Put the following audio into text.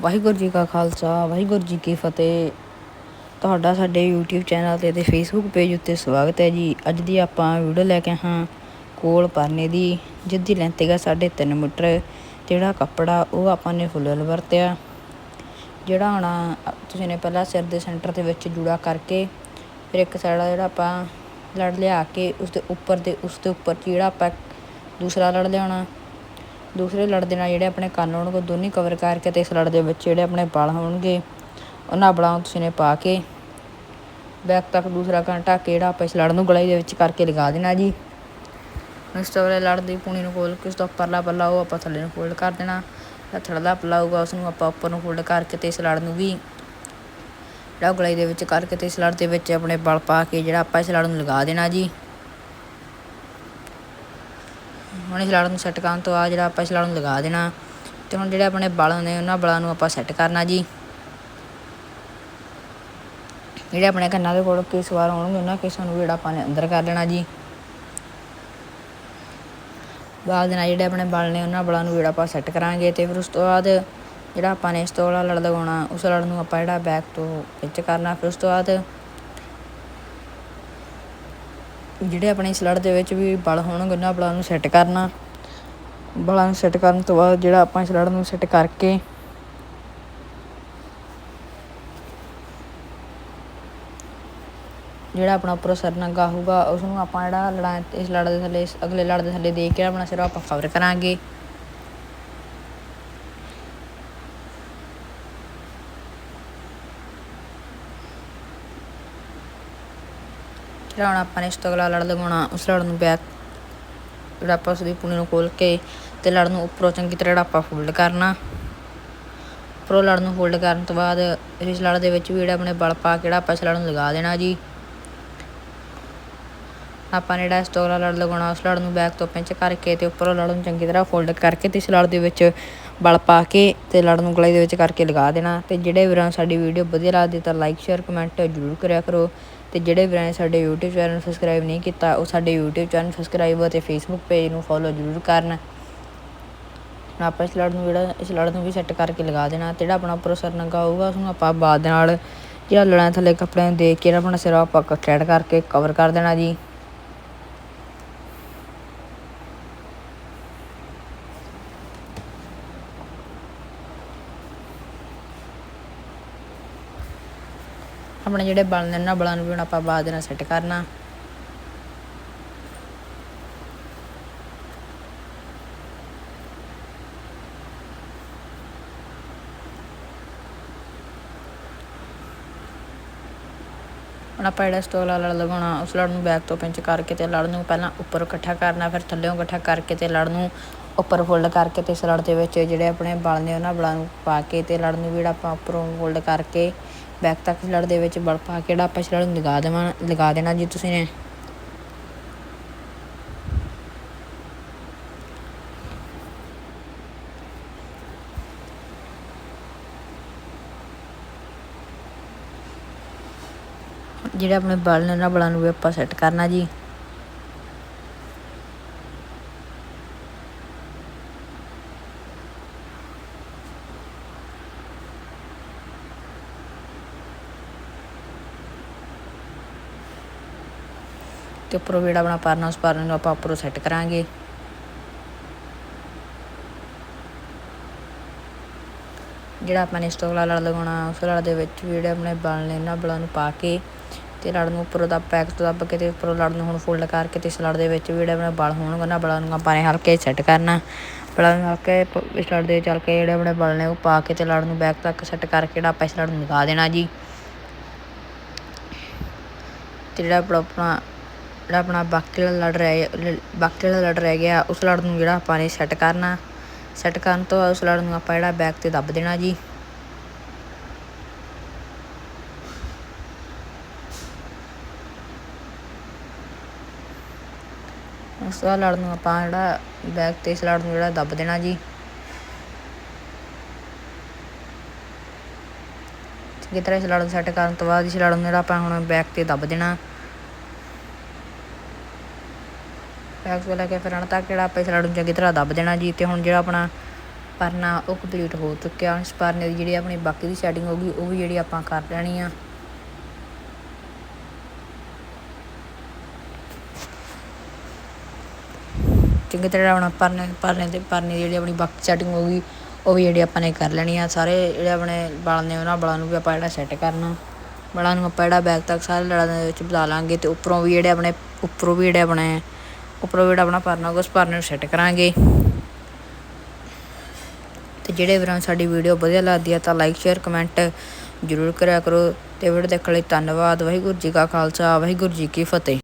ਵਾਹਿਗੁਰੂ ਜੀ ਕਾ ਖਾਲਸਾ, ਵਾਹਿਗੁਰੂ ਜੀ ਕੀ ਫਤਿਹ। ਤੁਹਾਡਾ ਸਾਡੇ YouTube ਚੈਨਲ ਤੇ ਤੇ Facebook ਪੇਜ ਉੱਤੇ ਸਵਾਗਤ ਹੈ ਜੀ। ਅੱਜ ਦੀ ਆਪਾਂ ਵੀਡੀਓ ਲੈ ਕੇ ਹਾਂ ਕੋਲ ਪਰਨੇ ਦੀ ਜਿੱਦੀ ਲੈਂਥ ਹੈਗਾ 3.5 ਮੀਟਰ, ਜਿਹੜਾ ਕੱਪੜਾ ਉਹ ਆਪਾਂ ਨੇ ਫੁੱਲ ਵਰਤਿਆ। ਜਿਹੜਾ ਹੁਣ ਤੁਸੀਂ ਨੇ ਪਹਿਲਾਂ ਸਿਰ ਦੇ ਸੈਂਟਰ ਦੇ ਵਿੱਚ ਜੂੜਾ ਕਰਕੇ, ਫਿਰ ਇੱਕ ਸਾਈਡ ਜਿਹੜਾ ਆਪਾਂ ਲੜ ਲਿਆ ਕੇ ਉਸ ਦੇ ਉੱਪਰ ਤੇ ਉਸ ਦੇ ਉੱਪਰ ਜਿਹੜਾ ਆਪਾਂ ਦੂਸਰਾ ਲੜ ਲਿਆਉਣਾ ਦੂਸਰੇ ਲੜ ਦੇ ਨਾਲ ਜਿਹੜੇ ਆਪਣੇ ਕੰਨ ਹੋਣਗੇ ਦੋਨੇ ਕਵਰ ਕਰਕੇ ਤੇ ਇਸ ਲੜ ਦੇ ਵਿੱਚ ਜਿਹੜੇ ਆਪਣੇ ਵਾਲ ਹੋਣਗੇ, ਉਹਨਾਂ ਬਲਾਂ ਤੁਸੀਂ ਨੇ ਪਾ ਕੇ ਬੈਕ ਤੱਕ ਦੂਸਰਾ ਕੰਨ ਢੱਕ ਕੇ ਜਿਹੜਾ ਆਪਾਂ ਇਸ ਲੜ ਨੂੰ ਗਲਾਈ ਦੇ ਵਿੱਚ ਕਰਕੇ ਲਗਾ ਦੇਣਾ ਜੀ। ਇਸ ਤੋਂ ਬਾਅਦ ਲੜ ਦੀ ਪੂਣੀ ਨੂੰ ਖੋਲ ਕੇ ਉਸ ਤੋਂ ਪਰਲਾ ਪੱਲਾ ਉਹ ਆਪਾਂ ਥੱਲੇ ਨੂੰ ਫੋਲਡ ਕਰ ਦੇਣਾ। ਜਿਹੜਾ ਥੜਦਾ ਪੱਲਾ ਹੋਊਗਾ ਉਸ ਨੂੰ ਆਪਾਂ ਉੱਪਰ ਨੂੰ ਫੋਲਡ ਕਰਕੇ ਤੇ ਇਸ ਲੜ ਨੂੰ ਵੀ ਜਿਹੜਾ ਗਲਾਈ ਦੇ ਵਿੱਚ ਕਰਕੇ ਤੇ ਇਸ ਲੜ ਦੇ ਵਿੱਚ ਆਪਣੇ ਬਲ ਪਾ ਕੇ ਜਿਹੜਾ ਆਪਾਂ ਇਸ ਲੜ ਨੂੰ ਲਗਾ ਦੇਣਾ ਜੀ। ਹੁਣ ਇਸ ਲੜ ਨੂੰ ਸੈੱਟ ਕਰਨ ਤੋਂ ਬਾਅਦ ਜਿਹੜਾ ਆਪਾਂ ਇਸ ਲੜ ਨੂੰ ਲਗਾ ਦੇਣਾ ਤੇ ਹੁਣ ਜਿਹੜੇ ਆਪਣੇ ਵਾਲ ਨੇ, ਉਹਨਾਂ ਵਾਲਾਂ ਨੂੰ ਆਪਾਂ ਸੈੱਟ ਕਰਨਾ ਜੀ। ਜਿਹੜੇ ਆਪਣੇ ਕੰਨਾਂ ਦੇ ਕੋਲ ਕੇਸ ਵਾਰ ਹੋਣਗੇ ਉਹਨਾਂ ਕੇਸਾਂ ਨੂੰ ਜਿਹੜਾ ਆਪਾਂ ਨੇ ਅੰਦਰ ਕਰ ਲੈਣਾ ਜੀ। ਬਾਅਦ ਦੇ ਨਾਲ ਜਿਹੜੇ ਆਪਣੇ ਬਲ ਨੇ, ਉਹਨਾਂ ਬਲਾਂ ਨੂੰ ਜਿਹੜਾ ਆਪਾਂ ਸੈੱਟ ਕਰਾਂਗੇ ਤੇ ਫਿਰ ਉਸ ਤੋਂ ਬਾਅਦ ਜਿਹੜਾ ਆਪਾਂ ਨੇ ਇਸ ਤੋਂ ਵਾਲਾ ਲੜ ਲਗਾਉਣਾ, ਉਸ ਲੜ ਨੂੰ ਆਪਾਂ ਜਿਹੜਾ ਬੈਕ ਤੋਂ ਵਿੱਚ ਕਰਨਾ, ਫਿਰ ਉਸ ਤੋਂ ਬਾਅਦ ਜਿਹੜੇ ਆਪਣੇ ਇਸ ਲੜ ਦੇ ਵਿੱਚ ਵੀ ਬਲ ਹੋਣਗੇ, ਉਹਨਾਂ ਬਲਾਂ ਨੂੰ ਸੈੱਟ ਕਰਨਾ। ਬਲਾਂ ਨੂੰ ਸੈੱਟ ਕਰਨ ਤੋਂ ਬਾਅਦ ਜਿਹੜਾ ਆਪਾਂ ਇਸ ਲੜ ਨੂੰ ਸੈੱਟ ਕਰਕੇ ਜਿਹੜਾ ਆਪਣਾ ਉੱਪਰ ਸਿਰ ਨੰਗਾ ਹੋਊਗਾ ਉਸ ਨੂੰ ਆਪਾਂ ਜਿਹੜਾ ਲੜਾ ਇਸ ਲੜ ਦੇ ਥੱਲੇ, ਅਗਲੇ ਲੜ ਦੇ ਥੱਲੇ ਦੇ ਕੇ ਆਪਣਾ ਸਿਰ ਆਪਾਂ ਕਵਰ ਕਰਾਂਗੇ। ਜਿਹੜਾ ਹੁਣ ਆਪਾਂ ਨੇ ਇਸ ਤੋਂ ਅਗਲਾ ਲੜ ਲਗਾਉਣਾ ਉਸ ਲੜ ਨੂੰ ਬੈਕ ਜਿਹੜਾ ਆਪਾਂ ਉਸ ਦੀ ਪੂਣੀ ਨੂੰ ਖੋਲ ਕੇ ਤੇ ਲੜ ਨੂੰ ਉੱਪਰੋਂ ਚੰਗੀ ਤਰ੍ਹਾਂ ਜਿਹੜਾ ਆਪਾਂ ਫੋਲਡ ਕਰਨਾ। ਉੱਪਰੋਂ ਲੜ ਨੂੰ ਫੋਲਡ ਕਰਨ ਤੋਂ ਬਾਅਦ ਇਸ ਲੜ ਦੇ ਵਿੱਚ ਵੀ ਜਿਹੜਾ ਆਪਣੇ ਬਲ ਪਾ ਕੇ ਜਿਹੜਾ ਆਪਾਂ ਇਸ ਲੜ ਨੂੰ ਲਗਾ ਦੇਣਾ ਜੀ। ਆਪਾਂ ਨੇ ਜਿਹੜਾ ਇਸ ਤੋਂ ਅਗਲਾ ਲੜ ਲਗਾਉਣਾ ਉਸ ਲੜ ਨੂੰ ਬੈਕ ਤੋਂ ਪਿੰਚ ਕਰਕੇ ਤੇ ਉੱਪਰੋਂ ਲੜ ਨੂੰ ਚੰਗੀ ਤਰ੍ਹਾਂ ਫੋਲਡ ਕਰਕੇ ਤੇ ਇਸ ਲੜ ਦੇ ਵਿੱਚ ਬਲ ਪਾ ਕੇ ਤੇ ਲੜ ਨੂੰ ਗਲੇ ਦੇ ਵਿੱਚ ਕਰਕੇ ਲਗਾ ਦੇਣਾ। ਤੇ ਜਿਹੜੇ ਵੀਰਾਂ ਸਾਡੀ ਵੀਡੀਓ ਵਧੀਆ ਲੱਗਦੀ ਤਾਂ ਲਾਈਕ ਸ਼ੇਅਰ ਕਮੈਂਟ ਜ਼ਰੂਰ ਕਰਿਆ ਕਰੋ। ਤੇ ਜਿਹੜੇ ਵੀਰਾਂ ਨੇ ਸਾਡੇ YouTube ਚੈਨਲ ਨੂੰ ਸਬਸਕ੍ਰਾਈਬ ਨਹੀਂ ਕੀਤਾ, ਉਹ ਸਾਡੇ YouTube ਚੈਨਲ ਸਬਸਕ੍ਰਾਈਬ ਅਤੇ Facebook ਪੇਜ ਨੂੰ ਫੋਲੋ ਜ਼ਰੂਰ ਕਰਨ। ਆਪਾਂ ਇਸ ਲੜ ਨੂੰ ਜਿਹੜਾ, ਇਸ ਲੜ ਨੂੰ ਵੀ ਸੈੱਟ ਕਰਕੇ ਲਗਾ ਦੇਣਾ, ਜਿਹੜਾ ਆਪਣਾ ਉੱਪਰੋਂ ਸਿਰ ਨੰਗਾ ਹੋਊਗਾ ਉਸ ਨੂੰ ਆਪਾਂ ਬਾਅਦ ਨਾਲ ਜਿਹੜਾ ਲੜਾਂ ਥੱਲੇ ਕੱਪੜਿਆਂ ਨੂੰ ਦੇਖ ਕੇ ਆਪਣਾ ਸਿਰ ਆਪਾਂ ਕਟੈਡ ਕਰਕੇ ਕਵਰ ਕਰ ਦੇਣਾ ਜੀ। ਆਪਣੇ ਜਿਹੜੇ ਬਲ ਨੇ ਉਹਨਾਂ ਬਲਾਂ ਨੂੰ ਵੀ ਹੁਣ ਆਪਾਂ ਬਾਅਦ ਦੇ ਨਾਲ ਸੈੱਟ ਕਰਨਾ। ਹੁਣ ਆਪਾਂ ਜਿਹੜਾ ਸਟੋਲ ਵਾਲਾ ਲਗਾਉਣਾ ਉਸ ਲੜ ਨੂੰ ਬੈਕ ਤੋਂ ਪਿੰਚ ਕਰਕੇ ਤੇ ਲੜ ਨੂੰ ਪਹਿਲਾਂ ਉੱਪਰ ਇਕੱਠਾ ਕਰਨਾ, ਫਿਰ ਥੱਲੇੋਂ ਇਕੱਠਾ ਕਰਕੇ ਤੇ ਲੜ ਨੂੰ ਉੱਪਰ ਫੋਲਡ ਕਰਕੇ ਤੇ ਇਸ ਲੜ ਦੇ ਵਿੱਚ ਜਿਹੜੇ ਆਪਣੇ ਬਲ ਨੇ ਉਹਨਾਂ ਬਲਾਂ ਨੂੰ ਪਾ ਕੇ ਤੇ ਲੜ ਨੂੰ ਵੀ ਜਿਹੜਾ ਆਪਾਂ ਉੱਪਰੋਂ ਫੋਲਡ ਕਰਕੇ ਬੈਕ ਤੱਕ ਲੜ ਦੇ ਵਿੱਚ ਬਲ ਪਾ ਕੇ ਜਿਹੜਾ ਆਪਾਂ ਇਸ ਨੂੰ ਲਗਾ ਦੇਵਾਂ, ਲਗਾ ਦੇਣਾ ਜੀ ਤੁਸੀਂ ਨੇ। ਜਿਹੜੇ ਆਪਣੇ ਬਲ ਨੇ ਉਹਨਾਂ ਬਲਾਂ ਨੂੰ ਵੀ ਆਪਾਂ ਸੈੱਟ ਕਰਨਾ ਜੀ। ਤੇ ਉੱਪਰੋਂ ਜਿਹੜਾ ਆਪਣਾ ਪਰਨਾ ਉਸ ਪਰਨੇ ਨੂੰ ਆਪਾਂ ਉੱਪਰੋਂ ਸੈੱਟ ਕਰਾਂਗੇ। ਜਿਹੜਾ ਆਪਾਂ ਨੇ ਸਟੋਲਾ ਲੜ ਲਗਾਉਣਾ, ਉਸ ਲੜ ਦੇ ਵਿੱਚ ਵੀ ਜਿਹੜੇ ਆਪਣੇ ਬਲ ਨੇ ਇਹਨਾਂ ਬਲਾਂ ਨੂੰ ਪਾ ਕੇ ਤੇ ਲੜ ਨੂੰ ਉੱਪਰੋਂ ਦਾ ਪੈਕ ਤੋਂ ਦੱਬ ਕੇ ਤੇ ਉੱਪਰੋਂ ਲੜ ਨੂੰ ਹੁਣ ਫੋਲਡ ਕਰਕੇ ਤੇ ਇਸ ਲੜ ਦੇ ਵਿੱਚ ਵੀ ਜਿਹੜੇ ਆਪਣੇ ਬਲ ਹੋਣਗੇ, ਉਹਨਾਂ ਬਲਾਂ ਨੂੰ ਆਪਾਂ ਨੇ ਹਲਕੇ ਸੈੱਟ ਕਰਨਾ। ਬਲਾਂ ਨੂੰ ਹਲਕੇ ਇਸ ਲੜ ਦੇ ਚੱਲ ਕੇ ਜਿਹੜੇ ਆਪਣੇ ਬਲ ਨੇ ਉਹ ਪਾ ਕੇ ਤੇ ਲੜ ਨੂੰ ਬੈਕ ਤੱਕ ਸੈੱਟ ਕਰਕੇ ਜਿਹੜਾ ਆਪਾਂ ਇਸ ਲੜ ਨੂੰ ਲਗਾ ਦੇਣਾ ਜੀ। ਤੇ ਜਿਹੜਾ ਆਪਣਾ ਜਿਹੜਾ ਆਪਣਾ ਬਾਕੀ ਵਾਲਾ ਲੜ ਰਹਿ ਬਾਕੀ ਵਾਲਾ ਲੜ ਰਹਿ ਗਿਆ, ਉਸ ਲੜ ਨੂੰ ਜਿਹੜਾ ਆਪਾਂ ਨੇ ਸੈੱਟ ਕਰਨਾ। ਸੈੱਟ ਕਰਨ ਤੋਂ ਬਾਅਦ ਉਸ ਲੜ ਨੂੰ ਆਪਾਂ ਜਿਹੜਾ ਬੈਕ ਤੇ ਦੱਬ ਦੇਣਾ ਜੀ। ਉਸ ਤੋਂ ਬਾਅਦ ਲੜ ਨੂੰ ਆਪਾਂ ਜਿਹੜਾ ਬੈਕ ਤੇ ਇਸ ਲੜ ਨੂੰ ਜਿਹੜਾ ਦੱਬ ਦੇਣਾ ਜੀ। ਚੰਗੀ ਤਰ੍ਹਾਂ ਇਸ ਲੜ ਨੂੰ ਸੈੱਟ ਕਰਨ ਤੋਂ ਬਾਅਦ ਇਸ ਲੜ ਨੂੰ ਜਿਹੜਾ ਆਪਾਂ ਹੁਣ ਬੈਕ ਤੇ ਦੱਬ ਦੇਣਾ। ਬੈਕ ਲੈ ਕੇ ਫਿਰ ਅਣ ਤੱਕ ਜਿਹੜਾ ਆਪਾਂ ਇਸ ਲੜ ਨੂੰ ਚੰਗੀ ਤਰ੍ਹਾਂ ਦੱਬ ਦੇਣਾ ਜੀ, ਤੇ ਹੁਣ ਜਿਹੜਾ ਆਪਣਾ ਪਰਨਾ ਉਹ ਕੰਪਲੀਟ ਹੋ ਚੁੱਕਿਆ। ਇਸ ਪਰਨੇ ਦੀ ਜਿਹੜੀ ਆਪਣੀ ਬਾਕੀ ਦੀ ਸੈਟਿੰਗ ਹੋ ਗਈ, ਉਹ ਵੀ ਜਿਹੜੀ ਆਪਾਂ ਕਰ ਲੈਣੀ ਆ। ਚੰਗੀ ਤਰ੍ਹਾਂ ਆਪਣਾ ਪਰਨੇ ਪਰਨੇ ਤੇ ਪਰਨੇ ਦੀ ਜਿਹੜੀ ਆਪਣੀ ਬਾਕੀ ਸੈਟਿੰਗ ਹੋ ਗਈ, ਉਹ ਵੀ ਜਿਹੜੀ ਆਪਾਂ ਨੇ ਕਰ ਲੈਣੀ ਆ। ਸਾਰੇ ਜਿਹੜੇ ਆਪਣੇ ਵਾਲ ਨੇ ਉਹਨਾਂ ਵਾਲਾਂ ਨੂੰ ਵੀ ਆਪਾਂ ਜਿਹੜਾ ਸੈੱਟ ਕਰਨਾ। ਵਾਲਾਂ ਨੂੰ ਆਪਾਂ ਜਿਹੜਾ ਬੈਕ ਤੱਕ ਸਾਰੇ ਲੜਾਂ ਦੇ ਵਿੱਚ ਬੁਲਾ ਲਾਂਗੇ ਤੇ ਉੱਪਰੋਂ ਵੀ ਜਿਹੜੇ ਆਪਣੇ, ਉੱਪਰੋਂ ਵੀ ਜਿਹੜੇ ਆਪਣੇ ਉੱਪਰੋਂ ਵੀ ਜਿਹੜਾ ਆਪਣਾ ਪਰਨਾ ਹੋਊਗਾ, ਉਸ ਪਰਨੇ ਨੂੰ ਸੈੱਟ ਕਰਾਂਗੇ। ਤੇ ਜਿਹੜੇ ਵੀਰਾਂ ਨੂੰ ਸਾਡੀ ਵੀਡੀਓ ਵਧੀਆ ਲੱਗਦੀ ਹੈ ਤਾਂ ਲਾਈਕ ਸ਼ੇਅਰ ਕਮੈਂਟ ਜ਼ਰੂਰ ਕਰਿਆ ਕਰੋ। ਤੇ ਵੀਡੀਓ ਦੇਖਣ ਲਈ ਧੰਨਵਾਦ। ਵਾਹਿਗੁਰੂ ਜੀ ਕਾ ਖਾਲਸਾ, ਵਾਹਿਗੁਰੂ ਜੀ ਕੀ ਫਤਿਹ।